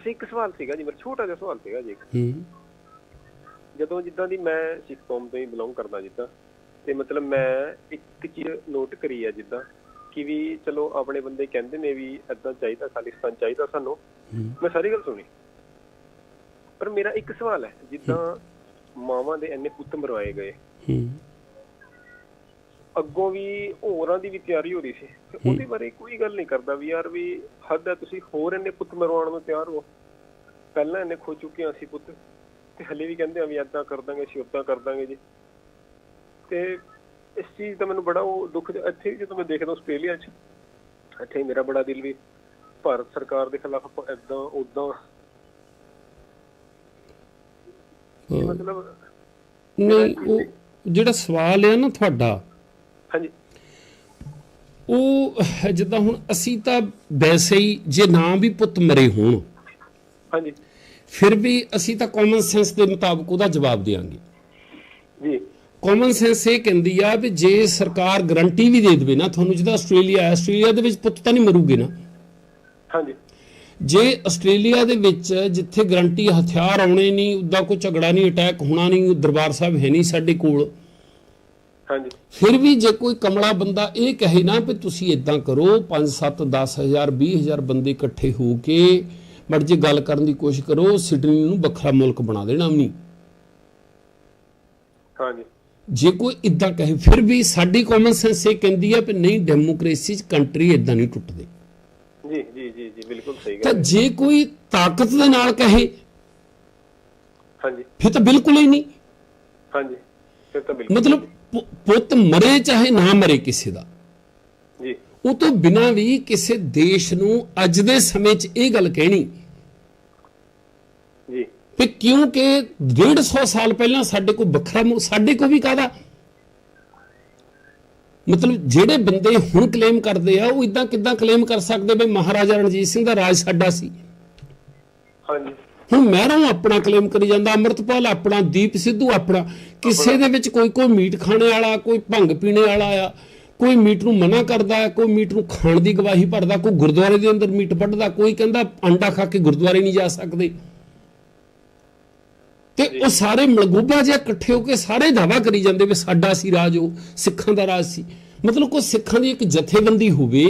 ਤੁਸੀਂ ਇੱਕ ਸਵਾਲ ਸੀਗਾ ਜੀ ਮੇਰਾ ਛੋਟਾ ਜਿਹਾ ਸਵਾਲ ਸੀਗਾ ਜੀ। ਹੂੰ। ਜਦੋਂ ਜਿੱਦਾਂ ਦੀ ਮੈਂ ਸਿੱਖ ਕੌਮ ਤੋਂ ਹੀ ਬਿਲੋਂਗ ਕਰਦਾ ਜਿੱਦਾਂ ਤੇ ਮਤਲਬ ਮੈਂ ਇੱਕ ਚੀਜ਼ ਨੋਟ ਕਰੀ ਆ ਜਿੱਦਾਂ ਕਿ ਵੀ ਚਲੋ ਆਪਣੇ ਬੰਦੇ ਕਹਿੰਦੇ ਨੇ ਵੀ ਏਦਾਂ ਚਾਹੀਦਾ ਖਾਲਿਸਤਾਨ ਚਾਹੀਦਾ ਸਾਨੂੰ। ਮੈਂ ਸਾਰੀ ਗੱਲ ਸੁਣੀ। ਪਰ ਮੇਰਾ ਇੱਕ ਸਵਾਲ ਹੈ ਜਿੱਦਾਂ ਮਾਵਾਂ ਦੇ ਇੰਨੇ ਪੁੱਤ ਮਰਵਾਏ ਗਏ। ਹੂੰ। ਅੱਗੋਂ ਵੀ ਹੋਰਾਂ ਦੀ ਵੀ ਤਿਆਰੀ ਹੋ ਰਹੀ ਸੀ। ਤੇ ਉਹਦੇ ਬਾਰੇ ਕੋਈ ਗੱਲ ਨਹੀਂ ਕਰਦਾ ਵੀ ਯਾਰ ਵੀ ਹੱਦ ਹੈ ਤੁਸੀਂ ਹੋਰ ਇੰਨੇ ਪੁੱਤ ਮਰਵਾਉਣ ਨੂੰ ਤਿਆਰ ਹੋ। ਪਹਿਲਾਂ ਇੰਨੇ ਖੋ ਚੁੱਕੇ ਅਸੀਂ ਪੁੱਤ। ਤੇ ਹਲੇ ਵੀ ਕਹਿੰਦੇ ਆ ਵੀ ਏਦਾਂ ਕਰ ਦਾਂਗੇ ਅਸੀਂ ਓਦਾਂ ਕਰ ਦਾਂਗੇ ਜੀ। ਤੇ ਇਸ ਚੀਜ਼ ਦਾ ਮੈਨੂੰ ਬੜਾ ਉਹ ਦੁੱਖ ਇੱਥੇ ਜਦੋਂ ਮੈਂ ਦੇਖਦਾ ਆਸਟ੍ਰੇਲੀਆ 'ਚ ਇੱਥੇ ਮੇਰਾ ਬੜਾ ਦਿਲ ਵੀ ਭਾਰਤ ਸਰਕਾਰ ਦੇ ਖਿਲਾਫ ਏਦਾਂ ਉਦਾਂ। ਮਤਲਬ ਨਹੀਂ ਉਹ ਜਿਹੜਾ ਸਵਾਲ ਹੈ ਨਾ ਤੁਹਾਡਾ ਹਾਂਜੀ। ਉਹ ਜਿੱਦਾਂ ਹੁਣ ਅਸੀਂ ਤਾਂ ਵੈਸੇ ਹੀ ਜੇ ਨਾ ਵੀ ਪੁੱਤ ਮਰੇ ਹੋਣ ਹਾਂਜੀ। ਫਿਰ ਵੀ ਅਸੀਂ ਤਾਂ ਕਾਮਨ ਸੈਂਸ ਦੇ ਮੁਤਾਬਕ ਉਹਦਾ ਜਵਾਬ ਦੇਵਾਂਗੇ। ਜੀ। ਕਾਮਨ ਸੈਂਸ ਇਹ ਕਹਿੰਦੀ ਆ ਵੀ ਜੇ ਸਰਕਾਰ ਗਰੰਟੀ ਵੀ ਦੇ ਦੇਵੇ ਨਾ ਤੁਹਾਨੂੰ ਜਿਹਦਾ ਆਸਟ੍ਰੇਲੀਆ ਹੈ ਆਸਟ੍ਰੇਲੀਆ ਦੇ ਵਿੱਚ ਪੁੱਤ ਤਾਂ ਨਹੀਂ ਮਰੂਗੇ ਨਾ। ਹਾਂਜੀ। ਜੇ ਆਸਟ੍ਰੇਲੀਆ ਦੇ ਵਿੱਚ ਜਿੱਥੇ ਗਰੰਟੀ ਹਥਿਆਰ ਆਉਣੇ ਨਹੀਂ ਉਦਾਂ ਕੋਈ ਝਗੜਾ ਨਹੀਂ ਅਟੈਕ ਹੋਣਾ ਨਹੀਂ ਦਰਬਾਰ ਸਾਹਿਬ ਹੈ ਨਹੀਂ ਸਾਡੇ ਕੋਲ ਹਾਂਜੀ। ਫਿਰ ਵੀ ਜੇ ਕੋਈ ਕਮਲਾ ਬੰਦਾ ਇਹ ਕਹੇ ਨਾ ਵੀ ਤੁਸੀਂ ਇਦਾਂ ਕਰੋ 5 7 10000 20000 ਬੰਦੇ ਇਕੱਠੇ ਹੋ ਕੇ ਮੜ ਜੇ ਗੱਲ ਕਰਨ ਦੀ ਕੋਸ਼ਿਸ਼ ਕਰੋ ਸਿਡਨੀ ਨੂੰ ਵੱਖਰਾ ਮੁਲਕ ਬਣਾ ਦੇਣਾ ਨਹੀਂ। ਹਾਂਜੀ। ਜੇ ਕੋਈ ਇਦਾਂ ਕਹੇ ਫਿਰ ਵੀ ਸਾਡੀ ਕਾਮਨ ਸੈਂਸ ਇਹ ਕਹਿੰਦੀ ਆ ਵੀ ਨਹੀਂ ਡੈਮੋਕ੍ਰੇਸੀ ਚ ਕੰਟਰੀ ਇਦਾਂ ਨਹੀਂ ਟੁੱਟਦੇ। ਜੀ ਜੀ ਜੀ ਜੀ ਬਿਲਕੁਲ ਸਹੀ ਤਾਂ ਗੱਲ ਹੈ। ਜੇ ਕੋਈ ਤਾਕਤ ਦੇ ਨਾਲ ਕਹੇ ਹਾਂਜੀ। ਫਿਰ ਤਾਂ ਬਿਲਕੁਲ ਹੀ ਨਹੀਂ। ਹਾਂਜੀ ਫਿਰ ਤਾਂ ਬਿਲਕੁਲ ਮਤਲਬ ਪੁੱਤ ਮਰੇ ਚਾਹੇ ਨਾ ਮਰੇ ਕਿਸੇ ਦਾ। ਜੀ। ਉਹ ਤੋਂ ਬਿਨਾਂ ਵੀ ਕਿਸੇ ਦੇਸ਼ ਨੂੰ ਅੱਜ ਦੇ ਸਮੇਂ 'ਚ ਇਹ ਗੱਲ ਕਹਿਣੀ। ਜੀ। ਕਿ ਕਿਉਂਕਿ 150 ਸਾਲ ਪਹਿਲਾਂ ਸਾਡੇ ਕੋਲ ਵੱਖਰਾ ਸਾਡੇ ਕੋਲ ਵੀ ਕਾਹਦਾ? ਮਤਲਬ ਜਿਹੜੇ ਬੰਦੇ ਹੁਣ ਕਲੇਮ ਕਰਦੇ ਆ ਉਹ ਇਦਾਂ ਕਿਦਾਂ ਕਲੇਮ ਕਰ ਸਕਦੇ? ਵੀ ਮਹਾਰਾਜਾ ਰਣਜੀਤ ਸਿੰਘ ਦਾ ਰਾਜ ਸਾਡਾ ਸੀ। ਹਾਂਜੀ। ਹੁਣ ਮਹਿਰੋਂ ਆਪਣਾ ਕਲੇਮ ਕਰੀ ਜਾਂਦਾ ਅੰਮ੍ਰਿਤਪਾਲ ਆਪਣਾ ਦੀਪ ਸਿੱਧੂ ਆਪਣਾ। ਕਿਸੇ ਦੇ ਵਿੱਚ ਕੋਈ ਕੋਈ ਮੀਟ ਖਾਣੇ ਵਾਲਾ ਕੋਈ ਭੰਗ ਪੀਣੇ ਵਾਲਾ ਆ ਕੋਈ ਮੀਟ ਨੂੰ ਮਨਾ ਕਰਦਾ ਹੈ, ਕੋਈ ਮੀਟ ਨੂੰ ਖਾਣ ਦੀ ਗਵਾਹੀ ਭਰਦਾ ਕੋਈ ਗੁਰਦੁਆਰੇ ਦੇ ਅੰਦਰ ਮੀਟ ਵੱਢਦਾ ਕੋਈ ਕਹਿੰਦਾ ਅੰਡਾ ਖਾ ਕੇ ਗੁਰਦੁਆਰੇ ਨਹੀਂ ਜਾ ਸਕਦੇ। ਤੇ ਉਹ ਸਾਰੇ ਮਲਗੂਬਾ ਜਿਹਾ ਇਕੱਠੇ ਹੋ ਕੇ ਸਾਰੇ ਦਾਵਾ ਕਰੀ ਜਾਂਦੇ ਵੀ ਸਾਡਾ ਸੀ ਰਾਜ ਉਹ ਸਿੱਖਾਂ ਦਾ ਰਾਜ ਸੀ। ਮਤਲਬ ਕੋਈ ਸਿੱਖਾਂ ਦੀ ਇੱਕ ਜਥੇਬੰਦੀ ਹੋਵੇ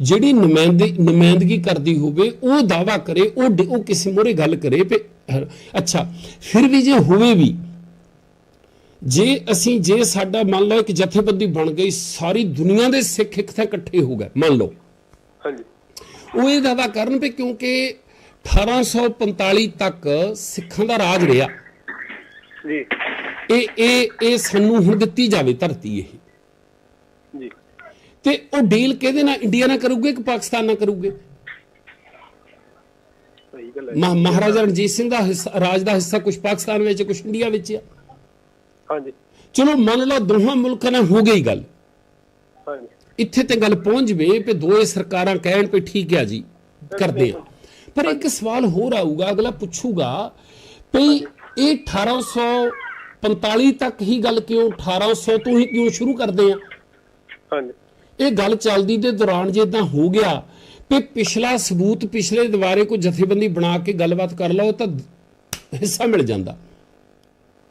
ਜਿਹੜੀ ਨੁਮਾਇੰਦੇ ਨੁਮਾਇੰਦਗੀ ਕਰਦੀ ਹੋਵੇ ਉਹ ਦਾਵਾ ਕਰੇ ਉਹ ਉਹ ਕਿਸੇ ਮੋਰੇ ਗੱਲ ਕਰੇ ਅਹ, ਅੱਛਾ ਫਿਰ ਵੀ ਜੇ ਹੋਵੇ ਵੀ ਜੇ ਅਸੀਂ ਜੇ ਸਾਡਾ ਮੰਨ ਲਓ ਇੱਕ ਜਥੇਬੰਦੀ ਬਣ ਗਈ ਸਾਰੀ ਦੁਨੀਆ ਦੇ ਸਿੱਖ ਇੱਕ ਥਾਂ ਇਕੱਠੇ ਹੋ ਗਏ ਮੰਨ ਲਓ। ਹਾਂਜੀ। ਉਹ ਇਹ ਦਾਵਾ ਕਰਨ ਵੀ ਕਿਉਂਕਿ 1845 ਤੱਕ ਸਿੱਖਾਂ ਦਾ ਰਾਜ ਰਿਹਾ। ਜੀ। ਇਹ ਇਹ ਇਹ ਸਾਨੂੰ ਹੁਣ ਦਿੱਤੀ ਜਾਵੇ ਧਰਤੀ ਇਹ। ਤੇ ਉਹ ਡੀਲ ਕਿਹਦੇ ਨਾਲ ਇੰਡੀਆ ਨਾਲ ਕਰੂਗੇ ਕਿ ਪਾਕਿਸਤਾਨ ਨਾਲ ਕਰੂਗੇ? ਹੈ ਮਹਾਰਾਜਾ ਰਣਜੀਤ ਸਿੰਘ ਦਾ ਹਿੱਸਾ ਰਾਜ ਦਾ ਹਿੱਸਾ ਕੁਝ ਪਾਕਿਸਤਾਨ ਵਿੱਚ ਕੁਝ ਇੰਡੀਆ ਵਿੱਚ ਆ। ਹਾਂਜੀ। ਚਲੋ ਮੰਨ ਲਓ ਦੋਹਾਂ ਮੁਲਕਾਂ ਨਾਲ ਹੋ ਗਈ ਗੱਲ। ਹਾਂਜੀ। ਇੱਥੇ ਤੇ ਗੱਲ ਪਹੁੰਚ ਜਵੇ ਵੀ ਦੋਏ ਸਰਕਾਰਾਂ ਕਹਿਣ ਵੀ ਠੀਕ ਆ ਜੀ ਕਰਦੇ ਆ। ਪਰ ਇੱਕ ਸਵਾਲ ਹੋਰ ਆਊਗਾ ਅਗਲਾ ਪੁੱਛੂਗਾ ਵੀ ਇਹ 1845 ਤੱਕ ਹੀ ਗੱਲ ਕਿਉਂ 1800 ਤੋਂ ਹੀ ਕਿਉਂ ਸ਼ੁਰੂ ਕਰਦੇ ਆ? ਹਾਂਜੀ। ਇਹ ਗੱਲ ਚੱਲਦੀ ਦੇ ਦੌਰਾਨ ਜੇ ਇਦਾਂ ਹੋ ਗਿਆ ਵੀ ਪਿਛਲਾ ਸਬੂਤ ਪਿਛਲੇ ਦੁਬਾਰੇ ਕੋਈ ਜਥੇਬੰਦੀ ਬਣਾ ਕੇ ਗੱਲਬਾਤ ਕਰ ਲਓ ਤਾਂ ਹਿੱਸਾ ਮਿਲ ਜਾਂਦਾ।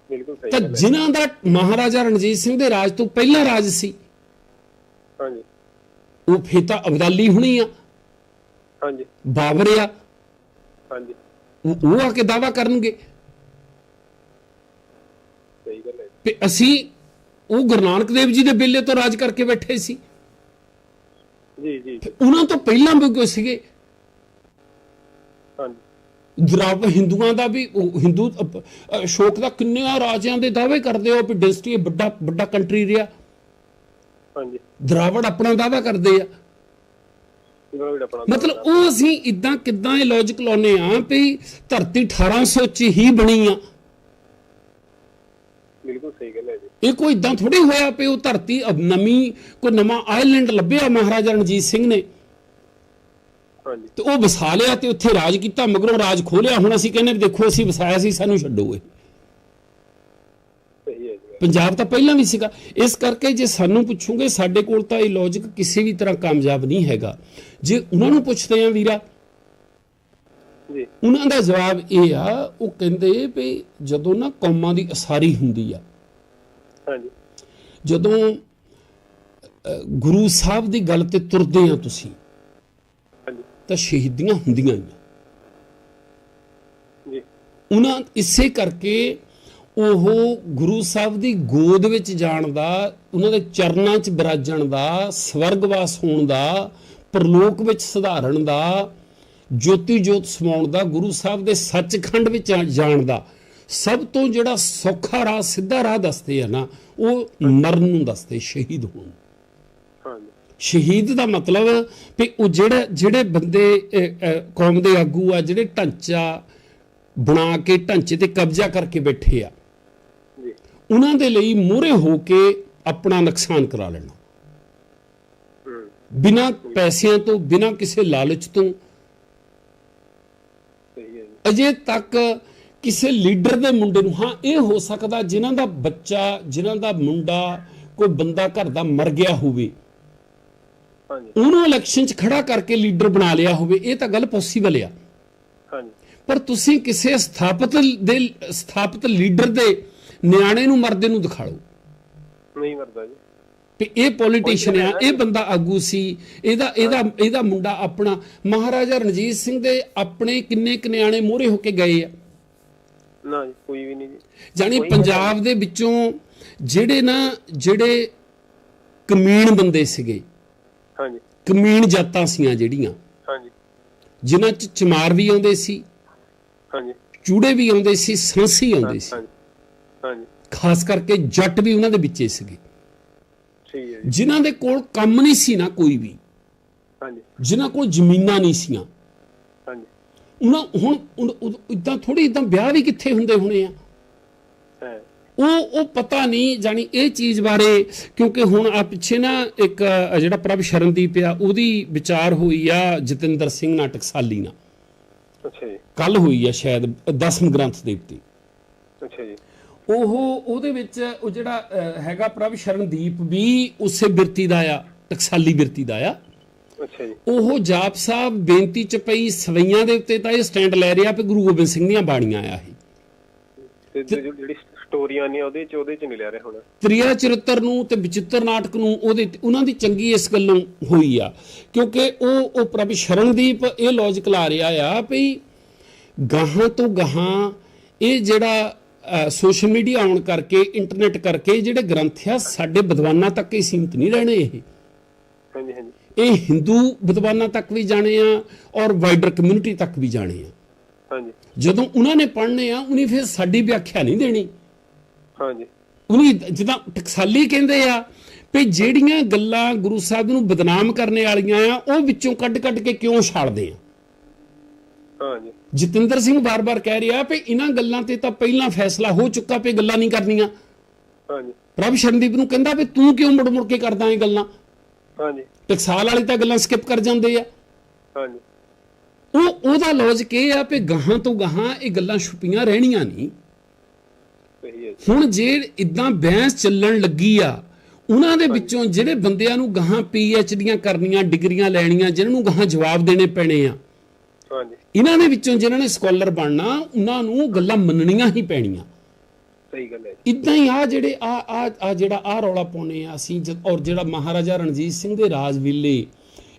ਬਿਲਕੁਲ ਸਹੀ ਤਾਂ ਜਿਨ੍ਹਾਂ ਦਾ ਮਹਾਰਾਜਾ ਰਣਜੀਤ ਸਿੰਘ ਦੇ ਰਾਜ ਤੋਂ ਪਹਿਲਾਂ ਰਾਜ ਸੀ ਹਾਂਜੀ। ਉਹ ਫੇਰ ਤਾਂ ਅਬਦਾਲੀ ਹੁਣੀ ਆ ਹਾਂਜੀ। ਬਾਬਰ ਆ ਹਾਂਜੀ। ਉਹ ਆ ਕੇ ਦਾਵਾ ਕਰਨਗੇ। ਸਹੀ ਗੱਲ ਹੈ ਕਿ ਅਸੀਂ ਉਹ ਗੁਰੂ ਨਾਨਕ ਦੇਵ ਜੀ ਦੇ ਵੇਲੇ ਤੋਂ ਰਾਜ ਕਰਕੇ ਬੈਠੇ ਸੀ। ਜੀ ਉਹਨਾਂ ਤੋਂ ਪਹਿਲਾਂ ਵੀ ਕੋਈ ਸੀਗੇ? ਹਾਂਜੀ। ਦਰਾਵ ਹਿੰਦੂਆਂ ਦਾ ਵੀ ਉਹ ਹਿੰਦੂ ਅਸ਼ੋਕ ਦਾ ਕਿੰਨੇ ਆ ਰਾਜਿਆਂ ਦੇ ਦਾਅਵੇ ਕਰਦੇ ਹੋ ਵੀ ਡਿਸਟਰੀ ਵੱਡਾ ਵੱਡਾ ਕੰਟਰੀ ਰਿਹਾ? ਹਾਂਜੀ। ਦਰਾਵੜ ਆਪਣਾ ਦਾਅਵਾ ਕਰਦੇ ਆ। ਮਤਲਬ ਉਹ ਅਸੀਂ ਇਦਾਂ ਕਿਦਾਂ ਇਹ ਲੌਜੀਕ ਲਾਉਨੇ ਆ ਵੀ ਧਰਤੀ 1800 ਚ ਹੀ ਬਣੀ ਆ। ਬਿਲਕੁਲ ਸਹੀ ਇਹ ਕੋਈ ਇਦਾਂ ਥੋੜੀ ਹੋਇਆ ਵੀ ਉਹ ਧਰਤੀ ਨਵੀਂ ਕੋਈ ਨਵਾਂ ਆਇਲੈਂਡ ਲੱਭਿਆ ਮਹਾਰਾਜਾ ਰਣਜੀਤ ਸਿੰਘ ਨੇ। ਹਾਂਜੀ। ਤੇ ਉਹ ਵਸਾ ਲਿਆ ਤੇ ਉੱਥੇ ਰਾਜ ਕੀਤਾ ਮਗਰੋਂ ਰਾਜ ਖੋਲਿਆ ਹੁਣ ਅਸੀਂ ਕਹਿੰਦੇ ਦੇਖੋ ਅਸੀਂ ਵਸਾਇਆ ਸੀ ਸਾਨੂੰ ਛੱਡੋ ਜੀ। ਪੰਜਾਬ ਤਾਂ ਪਹਿਲਾਂ ਵੀ ਸੀਗਾ। ਇਸ ਕਰਕੇ ਜੇ ਸਾਨੂੰ ਪੁੱਛੋਗੇ ਸਾਡੇ ਕੋਲ ਤਾਂ ਇਹ ਲੌਜੀਕ ਕਿਸੇ ਵੀ ਤਰ੍ਹਾਂ ਕਾਮਯਾਬ ਨਹੀਂ ਹੈਗਾ। ਜੇ ਉਹਨਾਂ ਨੂੰ ਪੁੱਛਦੇ ਆ ਵੀਰਾ ਜੀ। ਉਹਨਾਂ ਦਾ ਜਵਾਬ ਇਹ ਆ ਉਹ ਕਹਿੰਦੇ ਵੀ ਜਦੋਂ ਨਾ ਕੌਮਾਂ ਦੀ ਅਸਾਰੀ ਹੁੰਦੀ ਆ ਹਾਂਜੀ। ਜਦੋਂ ਗੁਰੂ ਸਾਹਿਬ ਦੀ ਗੱਲ ਤੇ ਤੁਰਦੇ ਆ ਤੁਸੀਂ ਹਾਂਜੀ। ਤਾਂ ਸ਼ਹੀਦੀਆਂ ਹੁੰਦੀਆਂ ਹੀ ਜੀ। ਉਹਨਾਂ ਇਸੇ ਕਰਕੇ ਉਹ ਗੁਰੂ ਸਾਹਿਬ ਦੀ ਗੋਦ ਵਿੱਚ ਜਾਣ ਦਾ ਉਹਨਾਂ ਦੇ ਚਰਨਾਂ 'ਚ ਬਿਰਾਜਣ ਦਾ ਸਵਰਗਵਾਸ ਹੋਣ ਦਾ ਪਰਲੋਕ ਵਿੱਚ ਸੁਧਾਰਨ ਦਾ ਜੋਤੀ ਜੋਤ ਸਮਾਉਣ ਦਾ ਗੁਰੂ ਸਾਹਿਬ ਦੇ ਸੱਚਖੰਡ ਵਿੱਚ ਜਾਣ ਦਾ ਸਭ ਤੋਂ ਜਿਹੜਾ ਸੌਖਾ ਰਾਹ ਸਿੱਧਾ ਰਾਹ ਦੱਸਦੇ ਆ ਨਾ ਉਹ ਮਰਨ ਨੂੰ ਦੱਸਦੇ ਸ਼ਹੀਦ ਹੋਣ ਸ਼ਹੀਦ ਦਾ ਮਤਲਬ ਵੀ ਉਹ ਜਿਹੜੇ ਜਿਹੜੇ ਬੰਦੇ ਕੌਮ ਦੇ ਆਗੂ ਆ ਜਿਹੜੇ ਢਾਂਚਾ ਬਣਾ ਕੇ ਢਾਂਚੇ ਤੇ ਕਬਜ਼ਾ ਕਰਕੇ ਬੈਠੇ ਆ ਜੀ। ਉਹਨਾਂ ਦੇ ਲਈ ਮੂਹਰੇ ਹੋ ਕੇ ਆਪਣਾ ਨੁਕਸਾਨ ਕਰਾ ਲੈਣਾ। ਬਿਨਾਂ ਪੈਸਿਆਂ ਤੋਂ ਬਿਨਾਂ ਕਿਸੇ ਲਾਲਚ ਤੋਂ। ਅਜੇ ਤੱਕ ਕਿਸੇ ਲੀਡਰ ਦੇ ਮੁੰਡੇ ਨੂੰ ਹਾਂ ਇਹ ਹੋ ਸਕਦਾ ਜਿਨ੍ਹਾਂ ਦਾ ਬੱਚਾ ਜਿਨ੍ਹਾਂ ਦਾ ਮੁੰਡਾ ਕੋਈ ਬੰਦਾ ਘਰ ਦਾ ਮਰ ਗਿਆ ਹੋਵੇ। ਹਾਂਜੀ। ਉਹਨੂੰ ਇਲੈਕਸ਼ਨ 'ਚ ਖੜਾ ਕਰਕੇ ਲੀਡਰ ਬਣਾ ਲਿਆ ਹੋਵੇ ਇਹ ਤਾਂ ਗੱਲ ਪੋਸੀਬਲ ਆ। ਹਾਂਜੀ। ਪਰ ਤੁਸੀਂ ਕਿਸੇ ਸਥਾਪਿਤ ਦੇ ਸਥਾਪਿਤ ਲੀਡਰ ਦੇ ਨਿਆਣੇ ਨੂੰ ਮਰਦੇ ਨੂੰ ਦਿਖਾਓ। ਨਹੀਂ ਮਰਦਾ ਜੀ। ਵੀ ਇਹ ਪੋਲੀਟੀਸ਼ੀਅਨ ਆ ਇਹ ਬੰਦਾ ਆਗੂ ਸੀ ਇਹਦਾ ਇਹਦਾ ਇਹਦਾ ਮੁੰਡਾ ਆਪਣਾ। ਮਹਾਰਾਜਾ ਰਣਜੀਤ ਸਿੰਘ ਦੇ ਆਪਣੇ ਕਿੰਨੇ ਕੁ ਨਿਆਣੇ ਮੋਹਰੇ ਹੋ ਕੇ ਗਏ ਆ। ਨਾ ਜੀ ਕੋਈ ਵੀ ਨਹੀਂ ਜੀ। ਜਾਨੀ ਪੰਜਾਬ ਦੇ ਵਿੱਚੋਂ ਜਿਹੜੇ ਨਾ ਜਿਹੜੇ ਕਮੀਣ ਬੰਦੇ ਸੀਗੇ ਹਾਂਜੀ। ਕਮੀਣ ਜਾਤਾਂ ਸੀਆਂ ਜਿਹੜੀਆਂ ਹਾਂਜੀ। ਜਿਨ੍ਹਾਂ ਚ ਚਮਾਰ ਵੀ ਆਉਂਦੇ ਸੀ ਹਾਂਜੀ। ਚੂੜੇ ਵੀ ਆਉਂਦੇ ਸੀ ਸੰਸੀ ਆਉਂਦੇ ਸੀ। ਹਾਂਜੀ। ਖਾਸ ਕਰਕੇ ਜੱਟ ਵੀ ਉਹਨਾਂ ਦੇ ਵਿੱਚੇ ਸੀਗੇ। ਠੀਕ ਹੈ ਜੀ। ਜਿਨ੍ਹਾਂ ਦੇ ਕੋਲ ਕੰਮ ਨਹੀਂ ਸੀ ਨਾ ਕੋਈ ਵੀ ਹਾਂਜੀ। ਜਿਨ੍ਹਾਂ ਕੋਲ ਜ਼ਮੀਨਾਂ ਨਹੀਂ ਸੀਆਂ। ਉਹਨਾਂ ਹੁਣ ਇਦਾਂ ਥੋੜੀ ਇਦਾਂ ਵਿਆਹ ਵੀ ਕਿੱਥੇ ਹੁੰਦੇ ਹੋਣੇ ਆ? ਉਹ ਉਹ ਪਤਾ ਨਹੀਂ ਜਾਨੀ ਇਹ ਚੀਜ਼ ਬਾਰੇ ਕਿਉਂਕਿ ਹੁਣ ਆ ਪਿੱਛੇ ਨਾ ਇੱਕ ਜਿਹੜਾ ਪ੍ਰਭ ਸ਼ਰਨਦੀਪ ਆ ਉਹਦੀ ਵਿਚਾਰ ਹੋਈ ਆ ਜਤਿੰਦਰ ਸਿੰਘ ਨਾਟਕਸਾਲੀ ਨਾਲ। ਅੱਛਾ ਜੀ। ਕੱਲ ਹੋਈ ਆ ਸ਼ਾਇਦ ਦਸਮ ਗ੍ਰੰਥ ਦੇ ਉੱਤੇ। ਅੱਛਾ ਜੀ। ਉਹ ਉਹਦੇ ਵਿੱਚ ਉਹ ਜਿਹੜਾ ਹੈਗਾ ਪ੍ਰਭ ਸ਼ਰਨਦੀਪ ਵੀ ਉਸੇ ਬਿਰਤੀ ਦਾ ਆ ਟਕਸਾਲੀ ਬਿਰਤੀ ਦਾ ਆ। ਅੱਛਾ ਜੀ। ਉਹ ਜਾਪ ਸਾਹਿਬ ਬੇਨਤੀ ਚ ਪਈ ਸਵਈਆਂ ਦੇ ਉੱਤੇ ਤਾਂ ਇਹ ਸਟੈਂਡ ਲੈ ਰਿਹਾ ਵੀ ਗੁਰੂ ਗੋਬਿੰਦ ਸਿੰਘ ਦੀਆਂ ਬਾਣੀਆਂ ਆ ਇਹ। ਤੇ ਜਿਹੜੀ ਸਟੋਰੀਆਂ ਨੇ ਉਹਦੇ ਚ ਉਹਦੇ ਚ ਨਹੀਂ ਲਿਆ ਰਿਹਾ ਹੁਣ। ਤ੍ਰਿਆ ਚਰਿੱਤਰ ਨੂੰ ਤੇ ਵਿਚਿੱਤਰ ਨਾਟਕ ਨੂੰ ਉਹਦੇ ਤੇ- ਉਹਨਾਂ ਦੀ ਚੰਗੀ ਇਸ ਗੱਲੋਂ ਹੋਈ ਆ। ਕਿਉਂਕਿ ਉਹ ਉਹ ਪ੍ਰਭ ਸ਼ਰਨਦੀਪ ਇਹ ਲੌਜੀਕ ਲਾ ਰਿਹਾ ਆ ਵੀ ਗਾਹਾਂ ਤੋਂ ਗਾਹਾਂ ਇਹ ਜਿਹੜਾ ਸੋਸ਼ਲ ਮੀਡੀਆ ਆਉਣ ਕਰਕੇ ਇੰਟਰਨੈਟ ਕਰਕੇ ਜਿਹੜੇ ਗ੍ਰੰਥ ਆ ਸਾਡੇ ਵਿਦਵਾਨਾਂ ਤੱਕ ਹੀ ਸੀਮਿਤ ਨਹੀਂ ਰਹਿਣੇ ਇਹ। ਹਾਂਜੀ ਹਾਂਜੀ। ਇਹ ਹਿੰਦੂ ਵਿਦਵਾਨਾਂ ਤੱਕ ਵੀ ਜਾਣੇ ਆ ਔਰ ਵਾਈਡਰ ਕਮਿਊਨਿਟੀ ਤੱਕ ਵੀ ਜਾਣੇ ਆ। ਹਾਂਜੀ। ਜਦੋਂ ਉਹਨਾਂ ਨੇ ਪੜ੍ਹਨੇ ਆ ਉਹਨੇ ਫਿਰ ਸਾਡੀ ਵਿਆਖਿਆ ਨਹੀਂ ਦੇਣੀ। ਹਾਂਜੀ। ਉਹਨੇ ਜਿੱਦਾਂ ਟਕਸਾਲੀ ਕਹਿੰਦੇ ਆ ਵੀ ਜਿਹੜੀਆਂ ਗੱਲਾਂ ਗੁਰੂ ਸਾਹਿਬ ਨੂੰ ਬਦਨਾਮ ਕਰਨ ਵਾਲੀਆਂ ਆ ਉਹ ਵਿੱਚੋਂ ਕੱਢ-ਕੱਢ ਕੇ ਕਿਉਂ ਛਾੜਦੇ ਆ? ਹਾਂਜੀ। ਜਤਿੰਦਰ ਸਿੰਘ ਬਾਰ-ਬਾਰ ਕਹਿ ਰਿਹਾ ਵੀ ਇਹਨਾਂ ਗੱਲਾਂ ਤੇ ਤਾਂ ਪਹਿਲਾਂ ਫੈਸਲਾ ਹੋ ਚੁੱਕਾ ਵੀ ਗੱਲਾਂ ਨਹੀਂ ਕਰਨੀਆਂ। ਹਾਂਜੀ। ਪ੍ਰਭ ਸ਼ਰਨਦੀਪ ਨੂੰ ਕਹਿੰਦਾ ਵੀ ਤੂੰ ਕਿਉਂ ਮੁੜ-ਮੁੜ ਕੇ ਕਰਦਾ ਇਹ ਗੱਲਾਂ? ਹਾਂਜੀ। ਟਕਸਾਲ ਵਾਲੀ ਤਾਂ ਗੱਲਾਂ ਸਕਿਪ ਕਰ ਜਾਂਦੇ ਆ। ਹਾਂਜੀ। ਉਹ ਉਹਦਾ ਲੌਜਿਕ ਇਹ ਆ ਵੀ ਗਾਹਾਂ ਤੋਂ ਗਾਹਾਂ ਇਹ ਗੱਲਾਂ ਛੁਪੀਆਂ ਰਹਿਣੀਆਂ ਨਹੀਂ। ਹੁਣ ਜੇ ਇਦਾਂ ਬਹਿਸ ਚੱਲਣ ਲੱਗੀ ਆ ਉਹਨਾਂ ਦੇ ਵਿੱਚੋਂ ਜਿਹੜੇ ਬੰਦਿਆਂ ਨੂੰ ਗਾਹਾਂ ਪੀ ਡੀਆਂ ਕਰਨੀਆਂ ਡਿਗਰੀਆਂ ਲੈਣੀਆਂ ਜਿਨ੍ਹਾਂ ਨੂੰ ਗਾਹਾਂ ਜਵਾਬ ਦੇਣੇ ਪੈਣੇ ਆ ਹਾਂਜੀ। ਇਹਨਾਂ ਦੇ ਵਿੱਚੋਂ ਜਿਨ੍ਹਾਂ ਨੇ ਸਕਾਲਰ ਬਣਨਾ ਉਹਨਾਂ ਨੂੰ ਗੱਲਾਂ ਮੰਨਣੀਆਂ ਹੀ ਪੈਣੀਆਂ। ਸਹੀ ਗੱਲ ਹੈ ਇਦਾਂ ਹੀ ਆ ਜਿਹੜੇ ਆ ਆ ਆ ਜਿਹੜਾ ਆ ਰੌਲਾ ਪਾਉਨੇ ਆ ਅਸੀਂ ਔਰ ਜਿਹੜਾ ਮਹਾਰਾਜਾ ਰਣਜੀਤ ਸਿੰਘ ਦੇ ਰਾਜ ਵੇਲੇ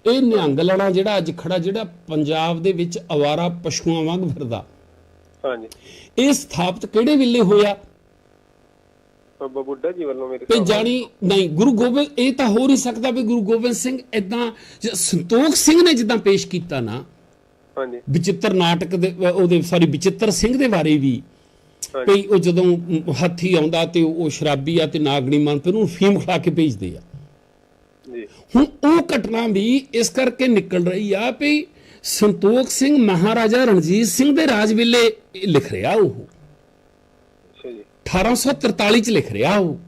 ਇਹ ਨਿਹੰਗ ਲੜਾ ਜਿਹੜਾ ਅੱਜ ਖੜਾ ਜਿਹੜਾ ਪੰਜਾਬ ਦੇ ਵਿੱਚ ਅਵਾਰਾ ਪਸ਼ੂਆਂ ਵਾਂਗ ਫਿਰਦਾ। ਹਾਂਜੀ। ਇਹ ਸਥਾਪਿਤ ਕਿਹੜੇ ਵੇਲੇ ਹੋਇਆ? ਬਾਬਾ ਬੁੱਢਾ ਜੀ ਵੱਲੋਂ ਮੇਰੇ ਤੇ। ਜਾਣੀ ਨਹੀਂ ਗੁਰੂ ਗੋਬਿੰਦ ਇਹ ਤਾਂ ਹੋ ਨਹੀਂ ਸਕਦਾ ਵੀ ਗੁਰੂ ਗੋਬਿੰਦ ਸਿੰਘ ਇਦਾਂ ਸੰਤੋਖ ਸਿੰਘ ਨੇ ਜਿੱਦਾਂ ਪੇਸ਼ ਕੀਤਾ ਨਾ। ਹਾਂਜੀ। ਵਿਚਿੱਤਰ ਨਾਟਕ ਦੇ ਉਹਦੇ ਸੌਰੀ ਵਿਚਿੱਤਰ ਸਿੰਘ ਦੇ ਬਾਰੇ ਵੀ। ਭਈ ਉਹ ਜਦੋਂ ਹਾਥੀ ਆਉਂਦਾ ਤੇ ਉਹ ਸ਼ਰਾਬੀ ਆ ਤੇ ਨਾਗਣੀ ਮਨ ਤੇ ਉਹਨੂੰ ਫੀਮ ਖਿਲਾ ਕੇ ਭੇਜਦੇ ਆ। ਹੁਣ ਉਹ ਘਟਨਾ ਵੀ ਇਸ ਕਰਕੇ ਨਿਕਲ ਰਹੀ ਆ ਵੀ ਸੰਤੋਖ ਸਿੰਘ ਮਹਾਰਾਜਾ ਰਣਜੀਤ ਸਿੰਘ ਦੇ ਰਾਜ ਵੇਲੇ ਲਿਖ ਰਿਹਾ ਉਹ। ਅੱਛਾ ਜੀ। 1843 ਚ ਲਿਖ ਰਿਹਾ ਉਹ।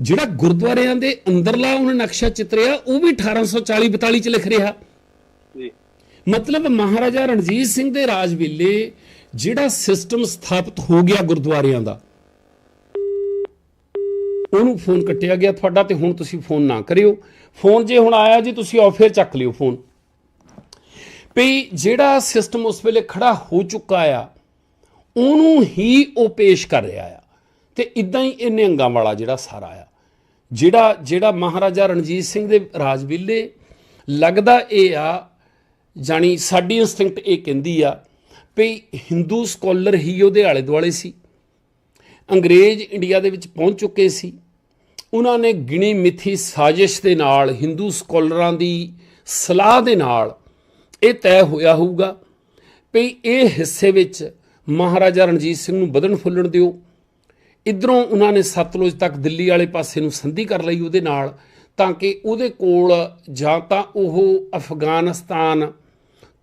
ਜਿਹੜਾ ਗੁਰਦੁਆਰਿਆਂ ਦੇ ਅੰਦਰਲਾ ਉਹਨੇ ਨਕਸ਼ਾ ਚਿੱਤਰਿਆ ਉਹ ਵੀ 1840 42 ਚ ਲਿਖ ਰਿਹਾ। ਮਤਲਬ ਮਹਾਰਾਜਾ ਰਣਜੀਤ ਸਿੰਘ ਦੇ ਰਾਜ ਵੇਲੇ ਜਿਹੜਾ ਸਿਸਟਮ ਸਥਾਪਿਤ ਹੋ ਗਿਆ ਗੁਰਦੁਆਰਿਆਂ ਦਾ, ਉਹਨੂੰ ਫੋਨ ਕੱਟਿਆ ਗਿਆ ਤੁਹਾਡਾ ਤੇ ਹੁਣ ਤੁਸੀਂ ਫੋਨ ਨਾ ਕਰਿਓ। ਫੋਨ ਜੇ ਹੁਣ ਆਇਆ ਜੀ, ਤੁਸੀਂ ਆਫੇਰ ਚੱਕ ਲਿਓ ਫੋਨ। ਵੀ ਜਿਹੜਾ ਸਿਸਟਮ ਉਸ ਵੇਲੇ ਖੜਾ ਹੋ ਚੁੱਕਾ ਆ, ਉਹਨੂੰ ਹੀ ਉਹ ਪੇਸ਼ ਕਰ ਰਿਹਾ ਆ। ਤੇ ਇਦਾਂ ਹੀ ਇਹ ਨਿਹੰਗਾਂ ਵਾਲਾ ਜਿਹੜਾ ਸਾਰਾ ਆ। ਜਿਹੜਾ ਜਿਹੜਾ ਮਹਾਰਾਜਾ ਰਣਜੀਤ ਸਿੰਘ ਦੇ ਰਾਜ ਵੇਲੇ ਲੱਗਦਾ ਇਹ ਆ ਜਾਣੀ ਸਾਡੀ ਇਨਸਟਿੰਕਟ ਇਹ ਕਹਿੰਦੀ ਆ ਵੀ ਹਿੰਦੂ ਸਕਾਲਰ ਹੀ ਉਹਦੇ ਆਲੇ ਦੁਆਲੇ ਸੀ। ਅੰਗਰੇਜ਼ ਇੰਡੀਆ ਦੇ ਵਿੱਚ ਪਹੁੰਚ ਚੁੱਕੇ ਸੀ। ਉਹਨਾਂ ਨੇ ਗਿਣੀ ਮਿੱਥੀ ਸਾਜ਼ਿਸ਼ ਦੇ ਨਾਲ ਹਿੰਦੂ ਸਕਾਲਰਾਂ ਦੀ ਸਲਾਹ ਦੇ ਨਾਲ ਇਹ ਤੈਅ ਹੋਇਆ ਹੋਊਗਾ ਵੀ ਇਹ ਹਿੱਸੇ ਵਿੱਚ ਮਹਾਰਾਜਾ ਰਣਜੀਤ ਸਿੰਘ ਨੂੰ ਵਧਣ ਫੁੱਲਣ ਦਿਓ। ਇਧਰੋਂ ਉਹਨਾਂ ਨੇ ਸਤਲੁਜ ਤੱਕ ਦਿੱਲੀ ਵਾਲੇ ਪਾਸੇ ਨੂੰ ਸੰਧੀ ਕਰ ਲਈ ਉਹਦੇ ਨਾਲ ਤਾਂ ਕਿ ਉਹਦੇ ਕੋਲ ਜਾਂ ਤਾਂ ਉਹ ਅਫਗਾਨਿਸਤਾਨ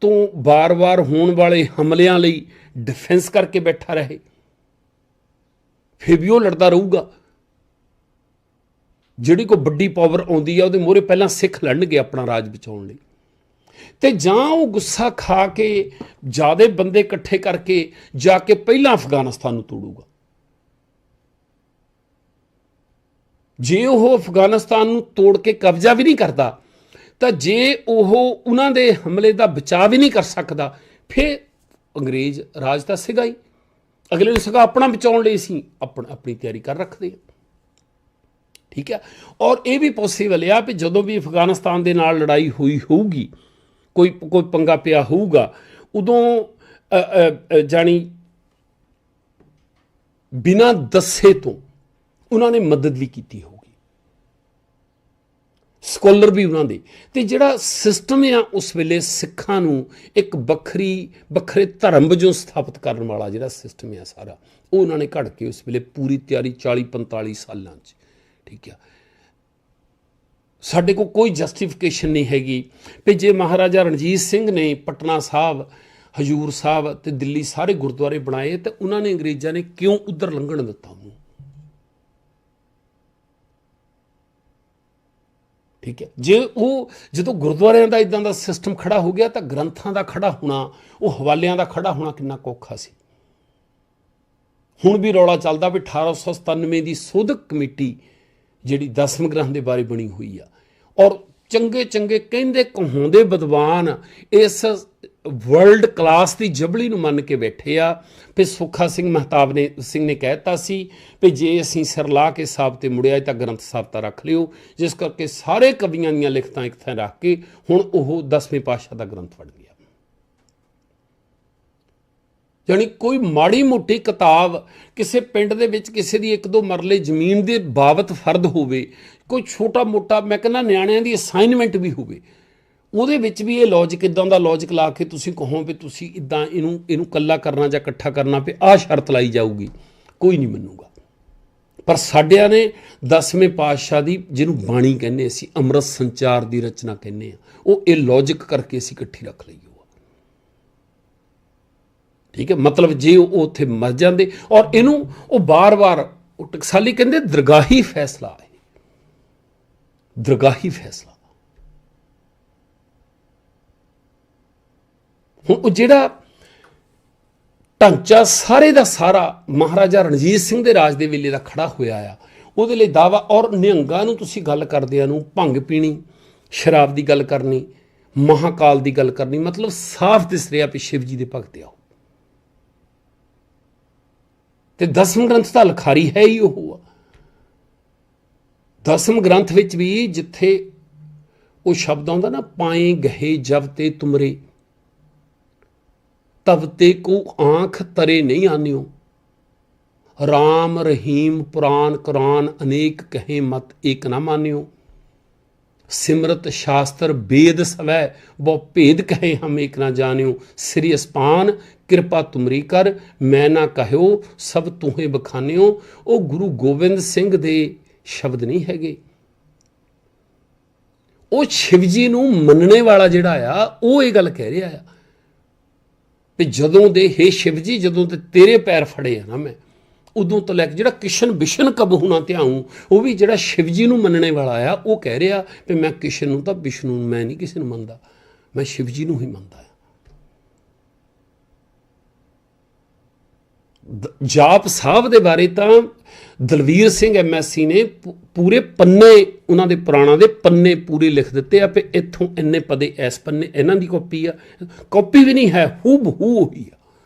ਤੋਂ ਬਾਰ-ਬਾਰ ਹੋਣ ਵਾਲੇ ਹਮਲਿਆਂ ਲਈ ਡਿਫੈਂਸ ਕਰਕੇ ਬੈਠਾ ਰਹੇ। ਫਿਰ ਵੀ ਉਹ ਲੜਦਾ ਰਹੂਗਾ। ਜਿਹੜੀ ਕੋ ਵੱਡੀ ਪਾਵਰ ਆਉਂਦੀ ਆ, ਉਹਦੇ ਮੂਹਰੇ ਪਹਿਲਾਂ ਸਿੱਖ ਲੜਨਗੇ ਆਪਣਾ ਰਾਜ ਬਚਾਉਣ ਲਈ। ਤੇ ਜਾਂ ਉਹ ਗੁੱਸਾ ਖਾ ਕੇ ਜਿਆਦੇ ਬੰਦੇ ਇਕੱਠੇ ਕਰਕੇ ਜਾ ਕੇ ਪਹਿਲਾਂ ਅਫਗਾਨਿਸਤਾਨ ਨੂੰ ਤੋੜੂਗਾ। ਜੇ ਉਹ ਅਫਗਾਨਿਸਤਾਨ ਨੂੰ ਤੋੜ ਕੇ ਕਬਜ਼ਾ ਵੀ ਨਹੀਂ ਕਰਦਾ ਤਾਂ ਜੇ ਉਹ ਉਹਨਾਂ ਦੇ ਹਮਲੇ ਦਾ ਬਚਾਅ ਵੀ ਨਹੀਂ ਕਰ ਸਕਦਾ ਫਿਰ ਅੰਗਰੇਜ਼ ਰਾਜ ਤਾਂ ਸੀਗਾ ਹੀ। ਅਗਲੇ ਨੂੰ ਸੀਗਾ ਆਪਣਾ ਬਚਾਉਣ ਲਈ ਸੀ ਆਪਣ ਆਪਣੀ ਤਿਆਰੀ ਕਰ ਰੱਖਦੇ ਆ ਠੀਕ ਹੈ? ਔਰ ਇਹ ਵੀ ਪੋਸੀਬਲ ਆ ਕਿ ਜਦੋਂ ਵੀ ਅਫਗਾਨਿਸਤਾਨ ਦੇ ਨਾਲ ਲੜਾਈ ਹੋਈ ਹੋਊਗੀ ਕੋਈ ਕੋਈ ਪੰਗਾ ਪਿਆ ਹੋਊਗਾ ਉਦੋਂ ਅ, ਜਾਣੀ ਬਿਨਾਂ ਦੱਸੇ ਤੋਂ ਉਹਨਾਂ ਨੇ ਮਦਦ ਵੀ ਕੀਤੀ ਹੋਊਗੀ ਸਕਾਲਰ ਵੀ ਉਹਨਾਂ ਦੇ। ਤੇ ਜਿਹੜਾ ਸਿਸਟਮ ਆ, ਉਸ ਵੇਲੇ ਸਿੱਖਾਂ ਨੂੰ ਇੱਕ ਵੱਖਰੀ, ਵੱਖਰੇ ਧਰਮ ਵਜੋਂ ਸਥਾਪਿਤ ਕਰਨ ਵਾਲਾ ਜਿਹੜਾ ਸਿਸਟਮ ਆ ਸਾਰਾ, ਉਹ ਉਹਨਾਂ ਨੇ ਘੜ ਕੇ ਉਸ ਵੇਲੇ ਪੂਰੀ ਤਿਆਰੀ 40 45 ਸਾਲਾਂ 'ਚ। ਠੀਕ ਆ। ਸਾਡੇ ਕੋਲ ਕੋਈ ਜਸਟੀਫਿਕੇਸ਼ਨ ਨਹੀਂ ਹੈਗੀ। ਵੀ ਜੇ ਮਹਾਰਾਜਾ ਰਣਜੀਤ ਸਿੰਘ ਨੇ ਪਟਨਾ ਸਾਹਿਬ, ਹਜੂਰ ਸਾਹਿਬ ਤੇ ਦਿੱਲੀ ਸਾਰੇ ਗੁਰਦੁਆਰੇ ਬਣਾਏ, ਤੇ ਉਹਨਾਂ ਨੇ ਅੰਗਰੇਜ਼ਾਂ ਨੇ ਕਿਉਂ ਉਧਰ ਲੰਘਣ ਦਿੱਤਾ ਉਹਨੂੰ? ਠੀਕ ਹੈ। ਜੇ ਉਹ ਜਦੋਂ ਗੁਰਦੁਆਰਿਆਂ ਦਾ ਇਦਾਂ ਦਾ ਸਿਸਟਮ ਖੜਾ ਹੋ ਗਿਆ ਤਾਂ ਗ੍ਰੰਥਾਂ ਦਾ ਖੜਾ ਹੋਣਾ, ਉਹ ਹਵਾਲਿਆਂ ਦਾ ਖੜਾ ਹੋਣਾ ਕਿੰਨਾ ਕੋਖਾ ਸੀ। ਹੁਣ ਵੀ ਰੌਲਾ ਚੱਲਦਾ ਵੀ 1897 ਦੀ ਸੋਧਕ ਕਮੇਟੀ ਜਿਹੜੀ ਦਸਮ ਗ੍ਰੰਥ ਦੇ ਬਾਰੇ ਬਣੀ ਹੋਈ ਆ। ਔਰ ਚੰਗੇ ਚੰਗੇ ਕਹਿੰਦੇ ਕਹਾਉਂਦੇ ਵਿਦਵਾਨ ਇਸ ਵਰਲਡ ਕਲਾਸ ਦੀ ਜਬਲੀ ਨੂੰ ਮੰਨ ਕੇ ਬੈਠੇ ਆ। ਫਿਰ ਸੁੱਖਾ ਸਿੰਘ ਮਹਤਾਬ ਨੇ ਸਿੰਘ ਨੇ ਕਹਿਤਾ ਸੀ ਵੀ ਜੇ ਅਸੀਂ ਸਿਰ ਲਾ ਕੇ ਸਾਹਿਬ ਤੇ ਮੁੜਿਆ ਤਾਂ ਗ੍ਰੰਥ ਸਾਹਿਬ ਤਾਂ ਰੱਖ ਲਿਓ। ਜਿਸ ਕਰਕੇ ਸਾਰੇ ਕਵੀਆਂ ਦੀਆਂ ਲਿਖਤਾਂ ਇੱਕ ਥਾਂ ਰੱਖ ਕੇ ਹੁਣ ਉਹ 10ਵੇਂ ਪਾਤਸ਼ਾਹ ਦਾ ਗ੍ਰੰਥ ਫੜ ਗਿਆ। ਯਾਨੀ ਕੋਈ ਮਾੜੀ ਮੋਟੀ ਕਿਤਾਬ ਕਿਸੇ ਪਿੰਡ ਦੇ ਵਿੱਚ ਕਿਸੇ ਦੀ ਇੱਕ ਦੋ ਮਰਲੇ ਜ਼ਮੀਨ ਦੇ ਬਾਬਤ ਫਰਦ ਹੋਵੇ, ਕੋਈ ਛੋਟਾ ਮੋਟਾ ਮੈਂ ਕਹਿੰਦਾ ਨਿਆਣਿਆਂ ਦੀ ਅਸਾਈਨਮੈਂਟ ਵੀ ਹੋਵੇ ਉਹਦੇ ਵਿੱਚ ਵੀ ਇਹ ਲੌਜੀਕ ਇਦਾਂ ਦਾ ਲੌਜੀਕ ਲਾ ਕੇ ਤੁਸੀਂ ਕਹੋ ਵੀ ਤੁਸੀਂ ਇਦਾਂ ਇਹਨੂੰ ਇਹਨੂੰ ਕੱਲਾ ਕਰਨਾ ਜਾਂ ਇਕੱਠਾ ਕਰਨਾ ਵੀ ਆਹ ਸ਼ਰਤ ਲਾਈ ਜਾਊਗੀ, ਕੋਈ ਨਹੀਂ ਮੰਨੂਗਾ। ਪਰ ਸਾਡਿਆਂ ਨੇ 10ਵੇਂ ਪਾਤਸ਼ਾਹ ਦੀ ਜਿਹਨੂੰ ਬਾਣੀ ਕਹਿੰਦੇ ਅਸੀਂ, ਅੰਮ੍ਰਿਤ ਸੰਚਾਰ ਦੀ ਰਚਨਾ ਕਹਿੰਦੇ ਆ, ਉਹ ਇਹ ਲੌਜੀਕ ਕਰਕੇ ਅਸੀਂ ਇਕੱਠੀ ਰੱਖ ਲਈ ਉਹ ਠੀਕ ਹੈ? ਮਤਲਬ ਜੇ ਉਹ ਉੱਥੇ ਮਰ ਜਾਂਦੇ, ਔਰ ਇਹਨੂੰ ਉਹ ਬਾਰ-ਬਾਰ, ਉਹ ਟਕਸਾਲੀ ਕਹਿੰਦੇ ਦਰਗਾਹੀ ਫੈਸਲਾ ਹੈ। ਦਰਗਾਹੀ ਫੈਸਲਾ। ਹੁਣ ਉਹ ਜਿਹੜਾ ਢਾਂਚਾ ਸਾਰੇ ਦਾ ਸਾਰਾ ਮਹਾਰਾਜਾ ਰਣਜੀਤ ਸਿੰਘ ਦੇ ਰਾਜ ਦੇ ਵੇਲੇ ਦਾ ਖੜਾ ਹੋਇਆ ਆ, ਉਹਦੇ ਲਈ ਦਾਵਾ ਔਰ ਨਿਹੰਗਾਂ ਨੂੰ ਤੁਸੀਂ ਗੱਲ ਕਰਦਿਆਂ ਨੂੰ ਭੰਗ ਪੀਣੀ, ਸ਼ਰਾਬ ਦੀ ਗੱਲ ਕਰਨੀ, ਮਹਾਕਾਲ ਦੀ ਗੱਲ ਕਰਨੀ, ਮਤਲਬ ਸਾਫ਼ ਦਿਸ ਰਿਹਾ ਵੀ ਸ਼ਿਵ ਜੀ ਦੇ ਭਗਤ ਆਓ ਉਹ। ਤੇ ਦਸਮ ਗ੍ਰੰਥ ਤਾਂ ਲਖਾਰੀ ਹੈ ਹੀ ਉਹ ਆ। ਦਸਮ ਗ੍ਰੰਥ ਵਿੱਚ ਵੀ ਜਿੱਥੇ ਉਹ ਸ਼ਬਦ ਆਉਂਦਾ ਨਾ, ਪਾਏ ਗਹੇ ਜਬ ਤੇ ਤੁਮਰੇ ਤਵਤੇ ਕੋ ਆਂਖ ਤਰੇ ਨਹੀਂ ਆਨਿਓ। ਰਾਮ ਰਹੀਮ ਪੁਰਾਨ ਕੁਰਾਨ ਅਨੇਕ ਕਹੇ ਮਤ ਏਕ ਨਾ ਮਾਨਿਓ। ਸਿਮਰਤ ਸ਼ਾਸਤਰ ਬੇਦ ਸਵੈ, ਬਹੁ ਭੇਦ ਕਹੇ ਹਮ ਏਕ ਨਾ ਜਾਣਿਓ। ਸ੍ਰੀ ਅਸਪਾਨ, ਕਿਰਪਾ ਤੁਮਰੀ ਕਰ, ਮੈਂ ਨਾ ਕਹਿਓ, ਸਭ ਤੁਹੇ ਬਖਾਨਿਓ। ਉਹ ਗੁਰੂ ਗੋਬਿੰਦ ਸਿੰਘ ਦੇ ਸ਼ਬਦ ਨਹੀਂ ਹੈਗੇ। ਉਹ ਸ਼ਿਵਜੀ ਨੂੰ ਮੰਨਣੇ ਵਾਲਾ ਜਿਹੜਾ ਆ ਉਹ ਇਹ ਗੱਲ ਕਹਿ ਰਿਹਾ ਆ ਵੀ ਜਦੋਂ ਦੇ, ਹੇ ਸ਼ਿਵ ਜੀ, ਜਦੋਂ ਤੇ ਤੇਰੇ ਪੈਰ ਫੜੇ ਆ ਨਾ ਮੈਂ, ਉਦੋਂ ਤੋਂ ਲੈ ਕੇ ਜਿਹੜਾ ਕਿਸ਼ਨ ਵਿਸ਼ਨ ਕਬ ਹੁਣਾ ਧਿਆਉ, ਉਹ ਵੀ ਜਿਹੜਾ ਸ਼ਿਵ ਜੀ ਨੂੰ ਮੰਨਣੇ ਵਾਲਾ ਆ, ਉਹ ਕਹਿ ਰਿਹਾ ਵੀ ਮੈਂ ਕਿਸ਼ਨ ਨੂੰ ਤਾਂ ਵਿਸ਼ਨੂੰ ਨੂੰ ਮੈਂ ਨਹੀਂ ਕਿਸੇ ਨੂੰ ਮੰਨਦਾ, ਮੈਂ ਸ਼ਿਵ ਜੀ ਨੂੰ ਹੀ ਮੰਨਦਾ ਆ। ਜਾਪ ਸਾਹਿਬ ਦੇ ਬਾਰੇ ਤਾਂ ਦਲਵੀਰ ਸਿੰਘ ਐਮਐਸਸੀ ਨੇ ਪੂ- ਪੂਰੇ ਪੰਨੇ ਉਹਨਾਂ ਦੇ ਪੁਰਾਣਾ ਦੇ ਪੰਨੇ ਪੂਰੇ ਲਿਖ ਦਿੱਤੇ ਆ ਵੀ ਇੱਥੋਂ ਇੰਨੇ ਪਦੇ ਐਸ ਪੰਨੇ, ਇਹਨਾਂ ਦੀ ਕਾਪੀ ਆ। ਕਾਪੀ ਵੀ ਨਹੀਂ ਹੈ ਹੂ ਬਹੂ ਹੋਈ ਆ।